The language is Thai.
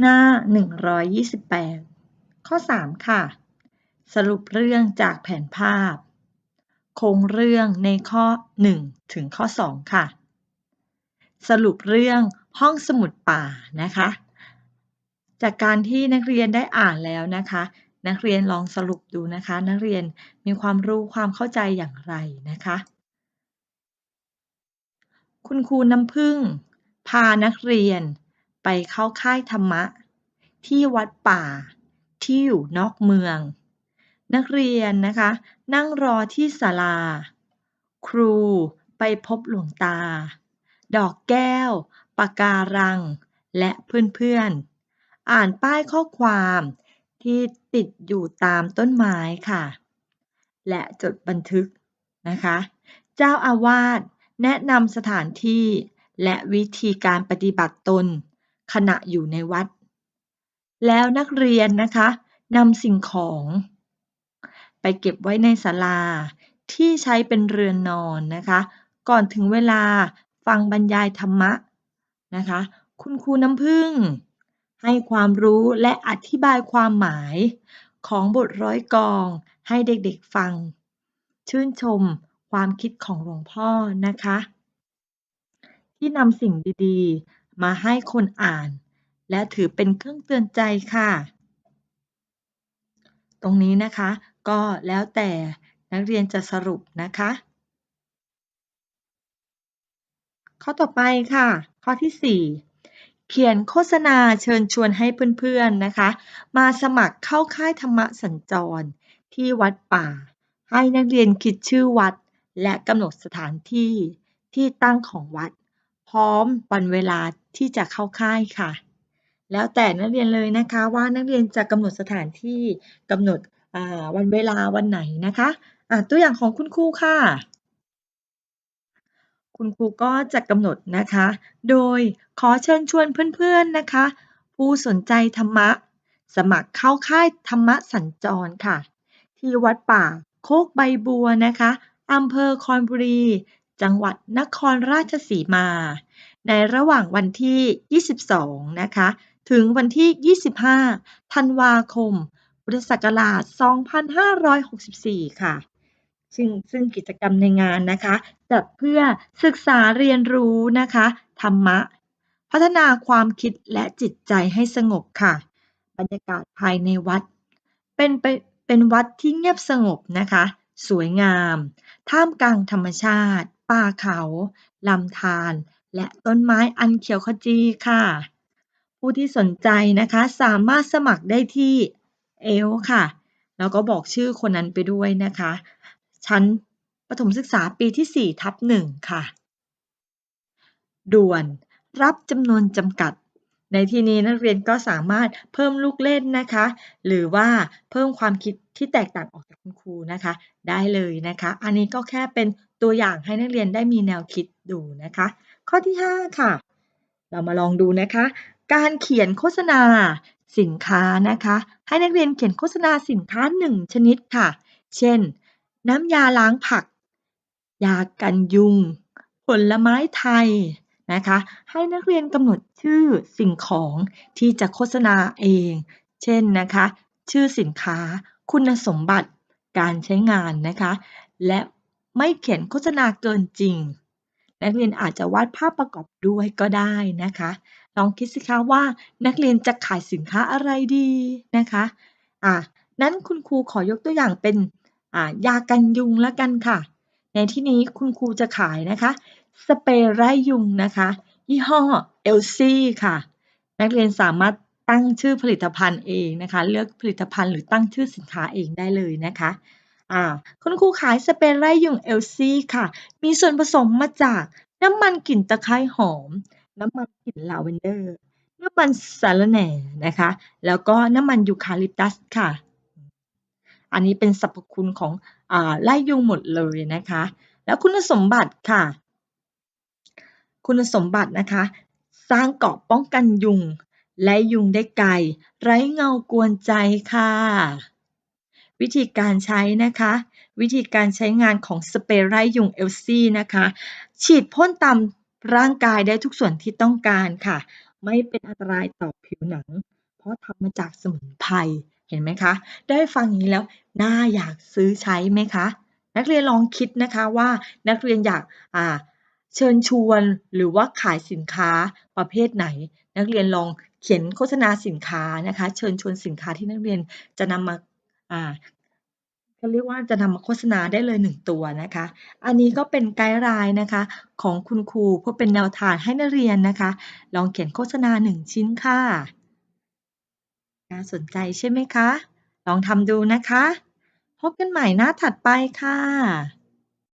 หน้า 128 ข้อ 3 ค่ะ สรุปเรื่องจากแผนภาพ โครงเรื่องในข้อ 1 ถึงข้อ 2 ค่ะ สรุปเรื่องห้องสมุดป่านะคะ จากการที่นักเรียนได้อ่านแล้วนะคะ นักเรียนลองสรุปดูนะคะ นักเรียนมีความรู้ความเข้าใจอย่างไรนะคะ คุณครูน้ำพึ่ง พานักเรียน ไปเข้าค่ายธรรมะ ที่วัดป่าที่อยู่นอกเมือง นักเรียนนะคะ นั่งรอที่ศาลา ครูไปพบหลวงตา ดอกแก้วปากการัง และเพื่อนๆ อ่านป้ายข้อความที่ติดอยู่ตามต้นไม้ค่ะ และจดบันทึกนะคะ เจ้าอาวาสแนะนำสถานที่และวิธีการปฏิบัติตน ขณะอยู่ในวัด แล้วนักเรียนนะคะนำสิ่งของ ไปเก็บไว้ในศาลาที่ใช้เป็นเรือนนอนนะคะ ก่อนถึงเวลาฟังบรรยายธรรมะนะคะ คุณครูน้ำพึ่ง ให้ความรู้และอธิบายความหมายของบทร้อยกองให้เด็กๆฟัง ชื่นชมความคิดของหลวงพ่อนะคะ ที่นำสิ่งดีๆ มาให้คนอ่าน และถือเป็นเครื่องเตือนใจค่ะ ตรงนี้นะคะ ก็แล้วแต่นักเรียนจะสรุปนะคะ ข้อต่อไปค่ะ ข้อที่ 4เขียนโฆษณาเชิญชวนให้เพื่อนๆนะคะ มาสมัครเข้าค่ายธรรมะสัญจร ที่วัดป่า ให้นักเรียนคิดชื่อวัด และกำหนดสถานที่ที่ตั้งของวัด พร้อมวันเวลา ที่จะเข้าค่ายค่ะ แล้วแต่นักเรียนเลยนะคะว่านักเรียนจะกำหนดสถานที่กำหนดวันเวลาวันไหนนะคะะตัวอย่างของคุณครูค่ะ คุณครูก็จะกำหนดนะคะ โดยขอเชิญชวนเพื่อนๆนะคะ ผู้สนใจธรรมะ สมัครเข้าค่ายธรรมะสัญจรค่ะ ที่วัดป่าโคกใบบัวนะคะอำเภอคอนบุรี จังหวัดนครราชสีมา ในระหว่างวันที่ 22 นะคะ ถึงวันที่ 25 ธันวาคม พุทธศักราช 2564 ค่ะ ซึ่งซึ่งกิจกรรมในงานนะคะ จัดเพื่อศึกษาเรียนรู้นะคะ ธรรมะ พัฒนาความคิดและจิตใจให้สงบค่ะ บรรยากาศภายในวัด เป็นไปเป็นวัดที่เงียบสงบนะคะ สวยงาม ท่ามกลางธรรมชาติ ป่าเขา ลำธาร และต้นไม้อันเขียวขจีค่ะ ผู้ที่สนใจนะคะสามารถสมัครได้ที่เอลค่ะ แล้วก็บอกชื่อคนนั้นไปด้วยนะคะ ชั้นประถมศึกษาปีที่ 4 ทับ 1 ค่ะ ด่วนรับจำนวนจำกัด ในที่นี้นักเรียนก็สามารถเพิ่มลูกเล่นนะคะ หรือว่าเพิ่มความคิดที่แตกต่างออกจากคุณครูนะคะ ได้เลยนะคะ อันนี้ก็แค่เป็นตัวอย่างให้นักเรียนได้มีแนวคิดดูนะคะ ข้อที่ 5 ค่ะ เรามาลองดูนะคะ การเขียนโฆษณาสินค้านะคะ ให้นักเรียนเขียนโฆษณาสินค้า 1 ชนิดค่ะ เช่น น้ำยาล้างผัก ยากันยุง ผลไม้ไทยนะคะ ให้นักเรียนกำหนดชื่อสิ่งของที่จะโฆษณาเอง เช่นนะคะ ชื่อสินค้า คุณสมบัติ การใช้งานนะคะ และไม่เขียนโฆษณาเกินจริง นักเรียนอาจจะวาดภาพประกอบด้วยก็ได้นะคะลองคิดสิคะว่านักเรียนจะขายสินค้าอะไรดีนะคะอ่านั้นคุณครูขอยกตัวอย่างเป็นอ่ายากันยุงแล้วกันค่ะ ในที่นี้คุณครูจะขายนะคะ สเปรย์ไล่ยุงนะคะ ยี่ห้อเอลซี่ค่ะ นักเรียนสามารถตั้งชื่อผลิตภัณฑ์เองนะคะ เลือกผลิตภัณฑ์หรือตั้งชื่อสินค้าเองได้เลยนะคะ อ่าคุณครูขายสเปรย์ไล่ยุงเอลซี่ค่ะ มีส่วนผสมมาจากน้ำมันกลิ่นตะไคร้หอม น้ำมันกลิ่นลาเวนเดอร์ น้ำมันสารแหน่นะคะ แล้วก็น้ำมันยูคาลิปตัสค่ะ อันนี้เป็นสรรพคุณของอไล่ยุงหมดเลยนะคะ แล้วคุณสมบัติค่ะ คุณสมบัตินะคะ สร้างเกราะป้องกันยุงไล่ยุงได้ไกล ไร้เงากวนใจค่ะ วิธีการใช้นะคะ วิธีการใช้งานของสเปรย์ไล่ยุงเอลซี่นะคะ ฉีดพ่นตามร่างกายได้ทุกส่วนที่ต้องการค่ะ ไม่เป็นอันตรายต่อผิวหนัง เพราะทำมาจากสมุนไพรเห็นไหมคะ ได้ฟังอย่างนี้แล้วน่าอยากซื้อใช้ไหมคะ นักเรียนลองคิดนะคะว่านักเรียนอยากอ่าเชิญชวนหรือว่าขายสินค้าประเภทไหน นักเรียนลองเขียนโฆษณาสินค้านะคะ เชิญชวนสินค้าที่นักเรียนจะนำมา อ่าเขาเรียกว่าจะนำมาโฆษณาได้เลย1ตัวนะคะ อันนี้ก็เป็นไกด์ไลน์นะคะ ของคุณครูเพื่อเป็นแนวทางให้นักเรียนนะคะ ลองเขียนโฆษณา1ชิ้นค่ะน่าสนใจใช่ไหมคะ ลองทำดูนะคะ พบกันใหม่หน้าถัดไปค่ะ